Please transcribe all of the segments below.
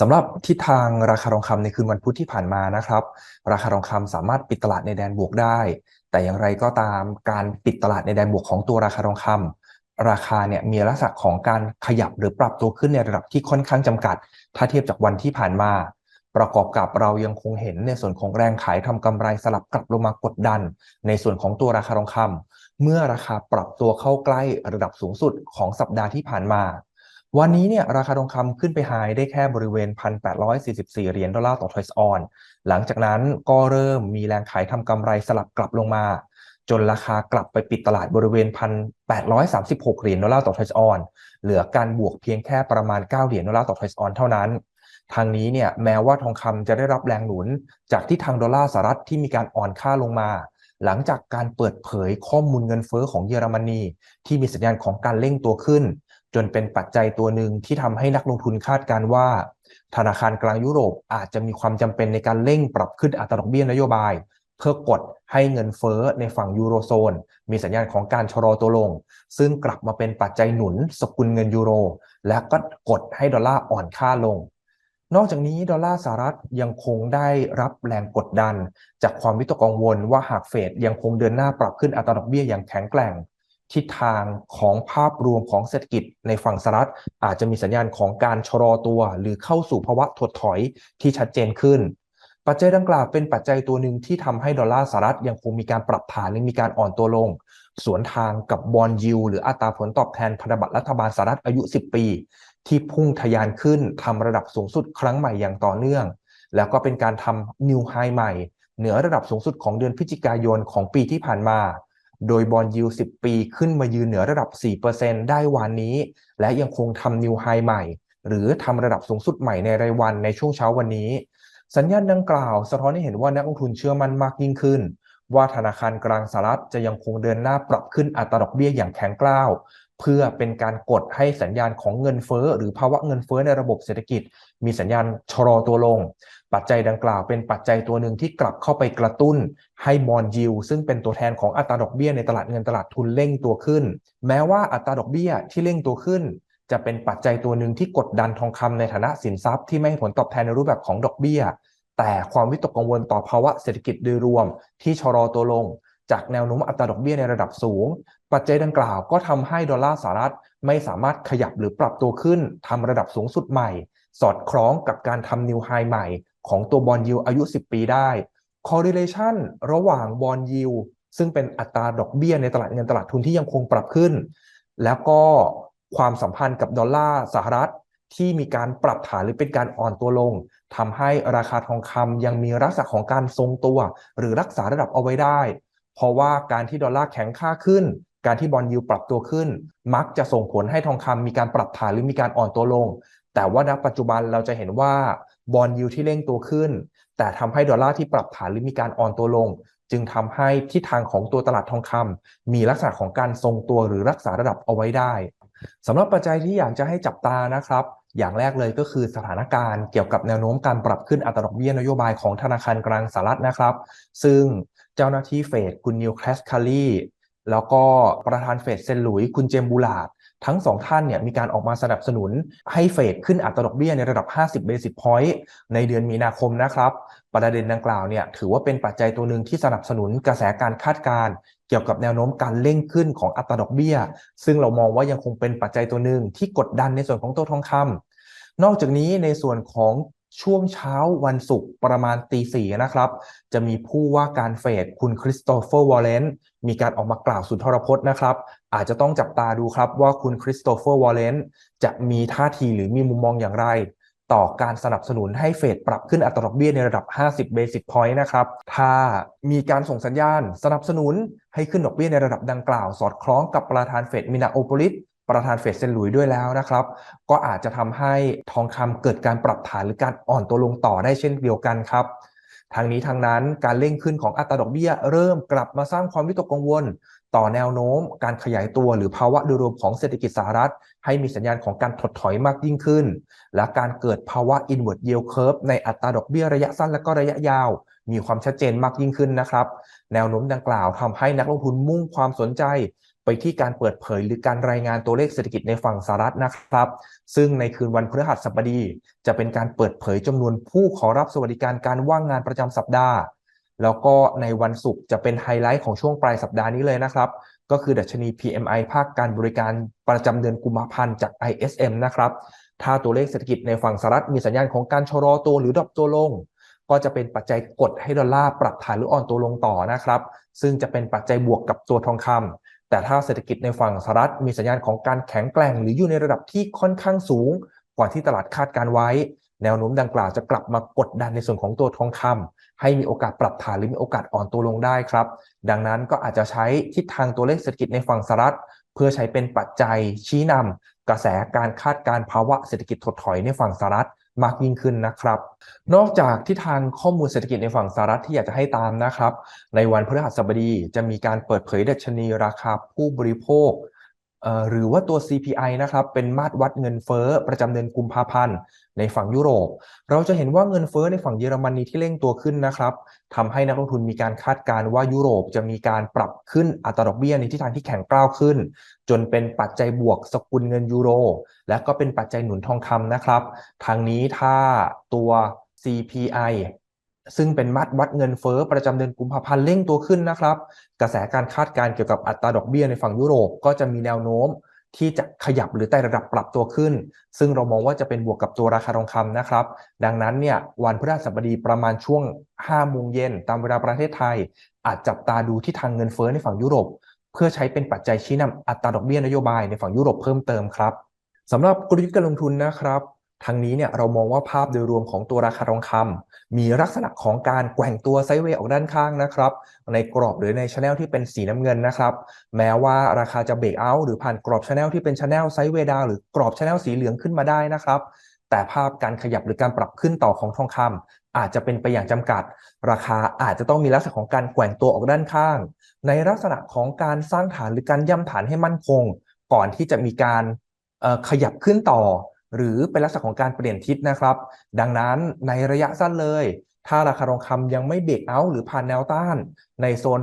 สำหรับทิศทางราคาทองคำในคืนวันพุธที่ผ่านมานะครับ ราคาทองคำสามารถปิดตลาดในแดนบวกได้ แต่อย่างไรก็ตามการปิดตลาดในแดนบวกของตัวราคาทองคำราคาเนี่ยมีลักษณะของการขยับหรือปรับตัวขึ้นในระดับที่ค่อนข้างจำกัด ถ้าเทียบจากวันที่ผ่านมา ประกอบกับเรายังคงเห็นในส่วนของแรงขายทำกำไรสลับกลับลงมากดดัน ในส่วนของตัวราคาทองคำเมื่อราคาปรับตัวเข้าใกล้ระดับสูงสุดของสัปดาห์ที่ผ่านมา วันนี้เนี่ยราคาทองคำขึ้นไปไฮได้แค่บริเวณ 1,844 เหรียญดอลลาร์ต่อทอยส์ออน หลังจากนั้นก็เริ่มมีแรงขายทำกำไรสลับกลับลงมา จนราคากลับไปปิดตลาดบริเวณ 1,836 เหรียญดอลลาร์ต่อทอยส์ออน เหลือการบวกเพียงแค่ประมาณ 9 เหรียญดอลลาร์ต่อทอยส์ออนเท่านั้นทางนี้เนี่ยแม้ว่าทองคำจะได้รับแรงหนุน จากที่ทางดอลลาร์สหรัฐที่มีการอ่อนค่าลงมา หลังจากการเปิดเผยข้อมูลเงินเฟอ้อของเยอรมนีที่มีสัญญาณของการเร่งตัวขึ้น จนเป็นปัจจัยตัวหนึ่งที่ทำให้นักลงทุนคาดการว่า ธนาคารกลางยุโรปอาจจะมีความจำเป็นในการเร่งปรับขึ้นอัตราดอกเบี้ยนโยบาย เพื่อกดให้เงินเฟ้อในฝั่งยูโรโซน มีสัญญาณของการชะลอตัวลง ซึ่งกลับมาเป็นปัจจัยหนุนสกุลเงินยูโร และก็กดให้ดอลลาร์อ่อนค่าลงนอกจากนี้ดอลลาร์สหรัฐยังคงได้รับแรงกดดัน จากความวิตกกังวลว่าหากเฟดยังคงเดินหน้าปรับขึ้นอัตราดอกเบี้ยอย่างแข็งแกร่ง ทิศทางของภาพรวมของเศรษฐกิจในฝั่งสหรัฐ อาจจะมีสัญญาณของการชะลอตัว หรือเข้าสู่ภาวะถดถอยที่ชัดเจนขึ้น ปัจจัยดังกล่าวเป็นปัจจัยตัวหนึ่งที่ทำให้ดอลลาร์สหรัฐยังคงมีการปรับฐานและมีการอ่อนตัวลง สวนทางกับบอลยูหรืออัตราผลตอบแทนพันธบัตรรัฐบาลสหรัฐอายุ 10 ปี ที่พุ่งทะยานขึ้นทำระดับสูงสุดครั้งใหม่อย่างต่อเนื่อง แล้วก็เป็นการทำนิวไฮใหม่ เหนือระดับสูงสุดของเดือนพฤศจิกายนของปีที่ผ่านมา โดยบอลยู10 ปีขึ้นมายืนเหนือระดับ 4%ได้วันนี้ และยังคงทำนิวไฮใหม่ หรือทำระดับสูงสุดใหม่ในรายวันในช่วงเช้าวันนี้ สัญญาณดังกล่าว สะท้อนให้เห็นว่านักลงทุนเชื่อมั่นมากยิ่งขึ้น ว่าธนาคารกลางสหรัฐจะยังคงเดินหน้าปรับขึ้นอัตราดอกเบี้ยอย่างแข็งกร้าว เพื่อเป็นการกดให้สัญญาณของเงินเฟ้อ หรือภาวะเงินเฟ้อในระบบเศรษฐกิจ มีสัญญาณชะลอตัวลง ปัจจัยดังกล่าวเป็นปัจจัยตัวหนึ่งที่กลับเข้าไปกระตุ้นให้บอลยิวซึ่งเป็นตัวแทนของอัตราดอกเบี้ยในตลาดเงินตลาดทุนเร่งตัวขึ้น แม้ว่าอัตราดอกเบี้ยที่เร่งตัวขึ้น จะเป็นปัจจัยตัวหนึ่งที่กดดันทองคำในฐานะสินทรัพย์ที่ไม่ให้ผลตอบแทนในรูปแบบของดอกเบี้ย แต่ความวิตกกังวลต่อภาวะเศรษฐกิจโดยรวม ที่ชะลอตัวลง จากแนวโน้มอัตราดอกเบี้ยในระดับสูง ปัจจัยดังกล่าวก็ทำให้ดอลลาร์สหรัฐไม่สามารถขยับหรือปรับตัวขึ้นทำระดับสูงสุดใหม่ สอดคล้องกับการทำนิวไฮใหม่ ของตัวบอลยิวอายุ 10 ปีได้ correlation ระหว่างบอลยิวซึ่งเป็นอัตราดอกเบี้ยในตลาดเงินตลาดทุนที่ยังคงปรับขึ้น แล้วก็ความสัมพันธ์กับดอลลาร์สหรัฐที่มีการปรับฐานหรือเป็นการอ่อนตัวลงทำให้ราคาทองคำยังมีลักษณะของการทรงตัว หรือรักษาระดับเอาไว้ได้ เพราะว่าการที่ดอลลาร์แข็งค่าขึ้น การที่บอลยิวปรับตัวขึ้น มักจะส่งผลให้ทองคำมีการปรับฐานหรือมีการอ่อนตัวลง แต่ว่าณปัจจุบันเราจะเห็นว่า บอลยูที่เร่งตัวขึ้น แต่ทำให้ดอลลาร์ที่ปรับฐานหรือมีการอ่อนตัวลง จึงทำให้ทิศทางของตัวตลาดทองคำมีลักษณะของการทรงตัวหรือรักษาระดับเอาไว้ได้สำหรับปัจจัยที่อยากจะให้จับตานะครับ อย่างแรกเลยก็คือสถานการณ์เกี่ยวกับแนวโน้มการปรับขึ้นอัตราดอกเบี้ยนโยบายของธนาคารกลางสหรัฐนะครับ ซึ่งเจ้าหน้าที่เฟดคุณนิวคลาสคารี แล้วก็ประธานเฟดเซนหลุยคุณเจมบูลาดทั้งสองท่านเนี่ยมีการออกมาสนับสนุนให้เฟดขึ้นอัตราดอกเบี้ยในระดับ 50 เบสิสพอยต์ในเดือนมีนาคมนะครับ ประเด็นดังกล่าวเนี่ยถือว่าเป็นปัจจัยตัวหนึ่งที่สนับสนุนกระแสการคาดการณ์เกี่ยวกับแนวโน้มการเร่งขึ้นของอัตราดอกเบี้ย ซึ่งเรามองว่ายังคงเป็นปัจจัยตัวหนึ่งที่กดดันในส่วนของตัวทองคำนอกจากนี้ในส่วนของ ช่วงเช้าวันศุกร์ประมาณตีสี่นะครับ จะมีผู้ว่าการเฟดคุณคริสโตเฟอร์วอลเลนมีการออกมากล่าวสุนทรพจน์นะครับ อาจจะต้องจับตาดูครับว่าคุณคริสโตเฟอร์วอลเลนจะมีท่าทีหรือมีมุมมองอย่างไร ต่อการสนับสนุนให้เฟดปรับขึ้นอัตราดอกเบี้ยในระดับ 50 Basic Point นะครับ ถ้ามีการส่งสัญญาณสนับสนุนให้ขึ้นดอกเบี้ยในระดับดังกล่าว สอดคล้องกับประธานเฟดมินาโอโปลิส ประธานเฟดเซนหลุยด้วยแล้วนะครับ ก็อาจจะทำให้ทองคำเกิดการปรับฐานหรือการอ่อนตัวลงต่อได้เช่นเดียวกันครับทางนี้ทางนั้นการเร่งขึ้นของอัตราดอกเบี้ย เริ่มกลับมาสร้างความวิตกกังวล ต่อแนวโน้ม การขยายตัวหรือภาวะโดยรวมของเศรษฐกิจสหรัฐ ให้มีสัญญาณของการถดถอยมากยิ่งขึ้น และการเกิดภาวะ inward yield curve ในอัตราดอกเบี้ยระยะสั้นและก็ระยะยาว มีความชัดเจนมากยิ่งขึ้นนะครับ แนวโน้มดังกล่าวทำให้นักลงทุนมุ่งความสนใจ ไปที่การเปิดเผยหรือการรายงานตัวเลขเศรษฐกิจในฝั่งสหรัฐนะครับ ซึ่งในคืนวันพฤหัสบดี จะเป็นการเปิดเผยจำนวนผู้ขอรับสวัสดิการการว่างงานประจำสัปดาห์ แล้วก็ในวันศุกร์จะเป็นไฮไลท์ของช่วงปลายสัปดาห์นี้เลยนะครับ ก็คือดัชนี PMI ภาคการบริการประจำเดือนกุมภาพันธ์จาก ISM นะครับถ้าตัวเลขเศรษฐกิจในฝั่งสหรัฐมีสัญญาณของการชะลอตัวหรือดรอปตัวลง ก็จะเป็นปัจจัยกดให้ดอลลาร์ปรับฐานหรืออ่อนตัวลงต่อนะครับ ซึ่งจะเป็นปัจจัยบวกกับตัวทองคำ แต่ถ้าเศรษฐกิจในฝั่งสหรัฐมีสัญญาณของการแข็งแกร่ง หรืออยู่ในระดับที่ค่อนข้างสูง กว่าที่ตลาดคาดการไว้ แนวโน้มดังกล่าวจะกลับมากดดันในส่วนของตัวทองคำให้มีโอกาสปรับฐานหรือมีโอกาสอ่อนตัวลงได้ครับ ดังนั้นก็อาจจะใช้ทิศทางตัวเลขเศรษฐกิจในฝั่งสหรัฐ เพื่อใช้เป็นปัจจัยชี้นำกระแสการคาดการภาวะเศรษฐกิจถดถอยในฝั่งสหรัฐ มากยิ่งขึ้นนะครับ นอกจากที่ทางข้อมูลเศรษฐกิจในฝั่งสหรัฐที่อยากจะให้ตามนะครับ ในวันพฤหัสบดีจะมีการเปิดเผยดัชนีราคาผู้บริโภค หรือว่าตัว CPI นะครับเป็นมาตรวัดเงินเฟ้อประจำเดือนกุมภาพันธ์ในฝั่งยุโรป เราจะเห็นว่าเงินเฟ้อในฝั่งเยอรมนีที่เร่งตัวขึ้นนะครับทำให้นักลงทุนมีการคาดการณ์ว่ายุโรปจะมีการปรับขึ้นอัตราดอกเบี้ยในทิศทางที่แข็งกร้าวขึ้น จนเป็นปัจจัยบวกสกุลเงินยูโร และก็เป็นปัจจัยหนุนทองคำนะครับทางนี้ถ้าตัว CPI ซึ่งเป็นมัดวัดเงินเฟ้อประจำเดือนกุมภาพันธ์เร่งตัวขึ้นนะครับ กระแสการคาดการณ์เกี่ยวกับอัตราดอกเบี้ยในฝั่งยุโรปก็จะมีแนวโน้มที่จะขยับหรือไต่ระดับปรับตัวขึ้น ซึ่งเรามองว่าจะเป็นบวกกับตัวราคาทองคำนะครับ ดังนั้นเนี่ยวันพฤหัสบดีประมาณช่วง5โมงเย็นตามเวลาประเทศไทย อาจจับตาดูที่ทางเงินเฟ้อในฝั่งยุโรป เพื่อใช้เป็นปัจจัยชี้นำอัตราดอกเบี้ยนโยบายในฝั่งยุโรปเพิ่มเติมครับสำหรับกลยุทธ์การลงทุนนะครับทางนี้เนี่ยเรามองว่าภาพโดยรวมของตัวราคาทองคำ มีลักษณะของการแกว่งตัวไซด์เวย์ออกด้านข้างนะครับ ในกรอบหรือในชแนลที่เป็นสีน้ำเงินนะครับ แม้ว่าราคาจะเบรกเอาท์หรือผ่านกรอบชแนลที่เป็นชแนลไซด์เวย์ดาวหรือกรอบชแนลสีเหลืองขึ้นมาได้นะครับ แต่ภาพการขยับหรือการปรับขึ้นต่อของทองคำอาจจะเป็นไปอย่างจำกัด ราคาอาจจะต้องมีลักษณะของการแกว่งตัวออกด้านข้าง ในลักษณะของการสร้างฐานหรือการย่ำฐานให้มั่นคง ก่อนที่จะมีการขยับขึ้นต่อ หรือเป็นลักษณะของการเปลี่ยนทิศนะครับ ดังนั้นในระยะสั้นเลย ถ้าราคาทองคำยังไม่เบรกเอาหรือผ่านแนวต้าน ในโซน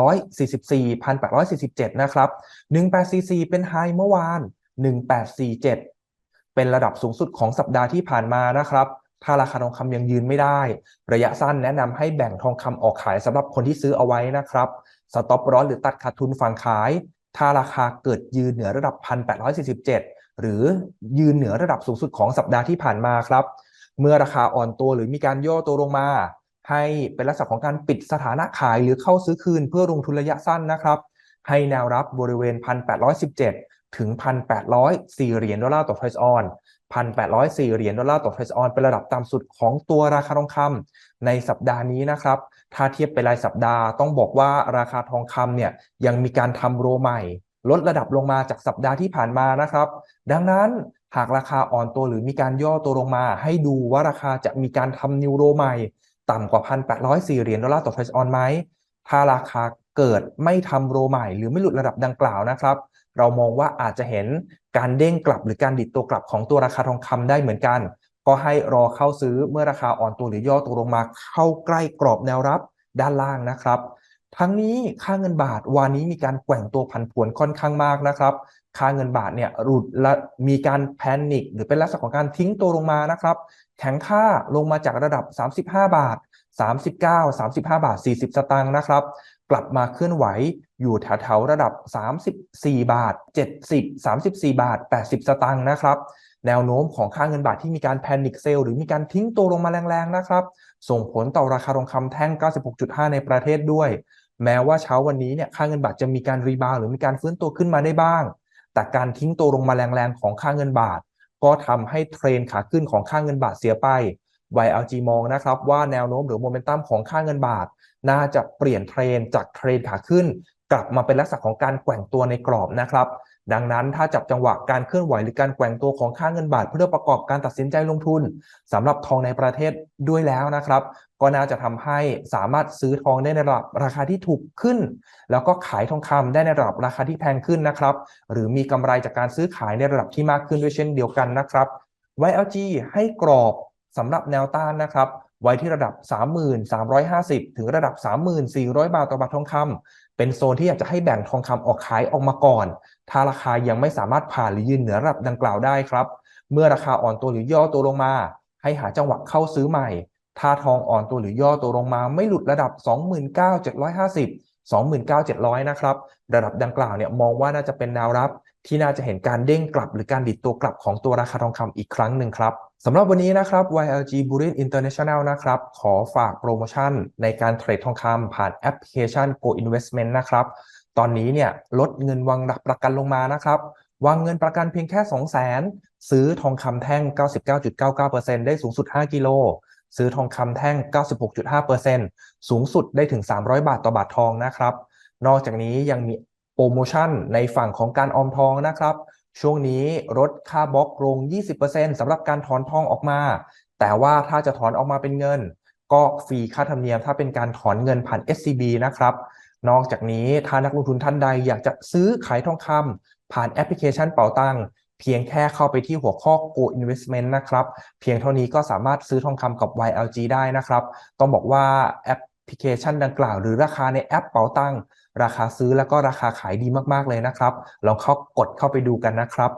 1,844 1,847 นะครับ 1844 เป็นไฮเมื่อวาน 1847 เป็นระดับสูงสุดของสัปดาห์ที่ผ่านมานะครับ ถ้าราคาทองคำยังยืนไม่ได้ ระยะสั้นแนะนำให้แบ่งทองคำออกขายสำหรับคนที่ซื้อเอาไว้นะครับสต็อปร้อนหรือตัดขาดทุนฝั่งขาย ถ้าราคาเกิดยืนเหนือระดับ 1,847 หรือยืนเหนือระดับสูงสุดของสัปดาห์ที่ผ่านมาครับ เมื่อราคาอ่อนตัวหรือมีการย่อตัวลงมา ให้เป็นลักษณะของการปิดสถานะขายหรือเข้าซื้อคืนเพื่อลงทุนระยะสั้นนะครับ ให้แนวรับบริเวณ 1,817 ถึง 1,804 เหรียญดอลลาร์ต่อทรอยส์ออน1,804 เหรียญดอลลาร์ต่อทรอยส์ออนเป็นระดับต่ำสุดของตัวราคาทองคำในสัปดาห์นี้นะครับ ถ้าเทียบเป็นรายสัปดาห์ต้องบอกว่าราคาทองคำเนี่ยยังมีการทำโรใหม่ ลดระดับลงมาจากสัปดาห์ที่ผ่านมานะครับ ดังนั้นหากราคาอ่อนตัวหรือมีการย่อตัวลงมา ให้ดูว่าราคาจะมีการทำนิวโรใหม่ ต่ำกว่า 1,804เหรียญดอลลาร์ต่อเทรซออนไหม ถ้าราคาเกิดไม่ทำโรใหม่ หรือไม่หลุดระดับดังกล่าวนะครับ เรามองว่าอาจจะเห็นการเด้งกลับหรือการดิดตัวกลับของตัวราคาทองคำได้เหมือนกัน ก็ให้รอเข้าซื้อเมื่อราคาอ่อนตัวหรือย่อตัวลงมาเข้าใกล้กรอบแนวรับด้านล่างนะครับ ทั้งนี้ค่าเงินบาทวันนี้มีการแกว่งตัวผันผวนค่อนข้างมากนะครับ ค่าเงินบาทเนี่ยรุดและมีการแพนิคหรือเป็นลักษณะของการทิ้งตัวลงมานะครับ แข็งค่าลงมาจากระดับ 35 บาท 39 35 บาท 40 สตางค์นะครับ กลับมาเคลื่อนไหวอยู่แถวๆระดับ 34 บาท 70 34 บาท 80 สตางค์นะครับแนวโน้มของค่าเงินบาทที่มีการแพนิคเซลหรือมีการทิ้งตัวลงมาแรงๆนะครับ ส่งผลต่อราคาทองคำแท่ง 96.5 ในประเทศด้วย แม้ว่าเช้าวันนี้เนี่ยค่าเงินบาทจะมีการรีบาวหรือมีการฟื้นตัวขึ้นมาได้บ้าง แต่การทิ้งตัวลงมาแรงๆของค่าเงินบาท ก็ทำให้เทรนขาขึ้นของค่าเงินบาทเสียไป YLG มองนะครับว่าแนวโน้มหรือโมเมนตัมของค่าเงินบาท น่าจะเปลี่ยนเทรนจากเทรนขาขึ้น กลับมาเป็นลักษณะของการแกว่งตัวในกรอบนะครับ ดังนั้นถ้าจับจังหวะการเคลื่อนไหวหรือการแกว่งตัวของค่าเงินบาท เพื่อประกอบการตัดสินใจลงทุนสำหรับทองในประเทศด้วยแล้วนะครับ ก็น่าจะทำให้สามารถซื้อทองได้ในระดับราคาที่ถูกขึ้น แล้วก็ขายทองคำได้ในระดับราคาที่แพงขึ้นนะครับ หรือมีกำไรจากการซื้อขายในระดับที่มากขึ้นด้วยเช่นเดียวกันนะครับ YLG ให้กรอบสำหรับแนวต้านนะครับไว้ที่ระดับ 3,350 ถึงระดับ 3,400 บาทต่อบาททองคำเป็นโซนที่อยากจะให้แบ่งทองคำออกขายออกมาก่อน ถ้าราคายังไม่สามารถผ่านหรือยืนเหนือระดับดังกล่าวได้ครับ เมื่อราคาอ่อนตัวหรือย่อตัวลงมา ให้หาจังหวะเข้าซื้อใหม่ ถ้าทองอ่อนตัวหรือย่อตัวลงมาไม่หลุดระดับ 29,750 29,700 นะครับ ระดับดังกล่าวเนี่ยมองว่าน่าจะเป็นแนวรับที่น่าจะเห็นการเด้งกลับหรือการดิดตัวกลับของตัวราคาทองคำอีกครั้งหนึ่งครับสำหรับวันนี้นะครับ YLG Bullion International นะครับ ขอฝากโปรโมชั่นในการเทรดทองคำผ่านแอปพลิเคชัน Go Investment นะครับ ตอนนี้เนี่ยลดเงินวางหลักประกันลงมานะครับ วางเงินประกันเพียงแค่ 2 0 0 0 0 0 ซื้อทองคำแท่ง 99.99%ได้สูงสุด 5 กิโล ซื้อทองคำแท่ง 96.5%สูงสุดได้ถึง 300 บาทต่อบาททองนะครับ นอกจากนี้ยังมีโปรโมชั่นในฝั่งของการออมทองนะครับ ช่วงนี้ลดค่าบล็อกลง 20%สำหรับการถอนทองออกมา แต่ว่าถ้าจะถอนออกมาเป็นเงิน ก็ฟรีค่าธรรมเนียมถ้าเป็นการถอนเงินผ่าน SCB นะครับ นอกจากนี้ถ้านักลงทุนท่านใดอยากจะซื้อขายทองคำผ่านแอปพลิเคชันเป๋าตังค์ เพียงแค่เข้าไปที่หัวข้อ Go Investment นะครับ เพียงเท่านี้ก็สามารถซื้อทองคำกับ YLG ได้นะครับ ต้องบอกว่าแอปพลิเคชันดังกล่าว หรือราคาในแอปเป๋าตังค์ราคาซื้อแล้วก็ราคาขายดีมากๆเลยนะครับ ลองเข้ากดเข้าไปดูกันนะครับ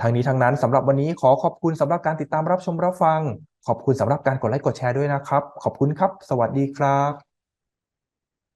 ทางนี้ทางนั้นสำหรับวันนี้ขอขอบคุณสำหรับการติดตามรับชมรับฟัง ขอบคุณสำหรับการกดไลค์กดแชร์ด้วยนะครับ ขอบคุณครับ สวัสดีครับ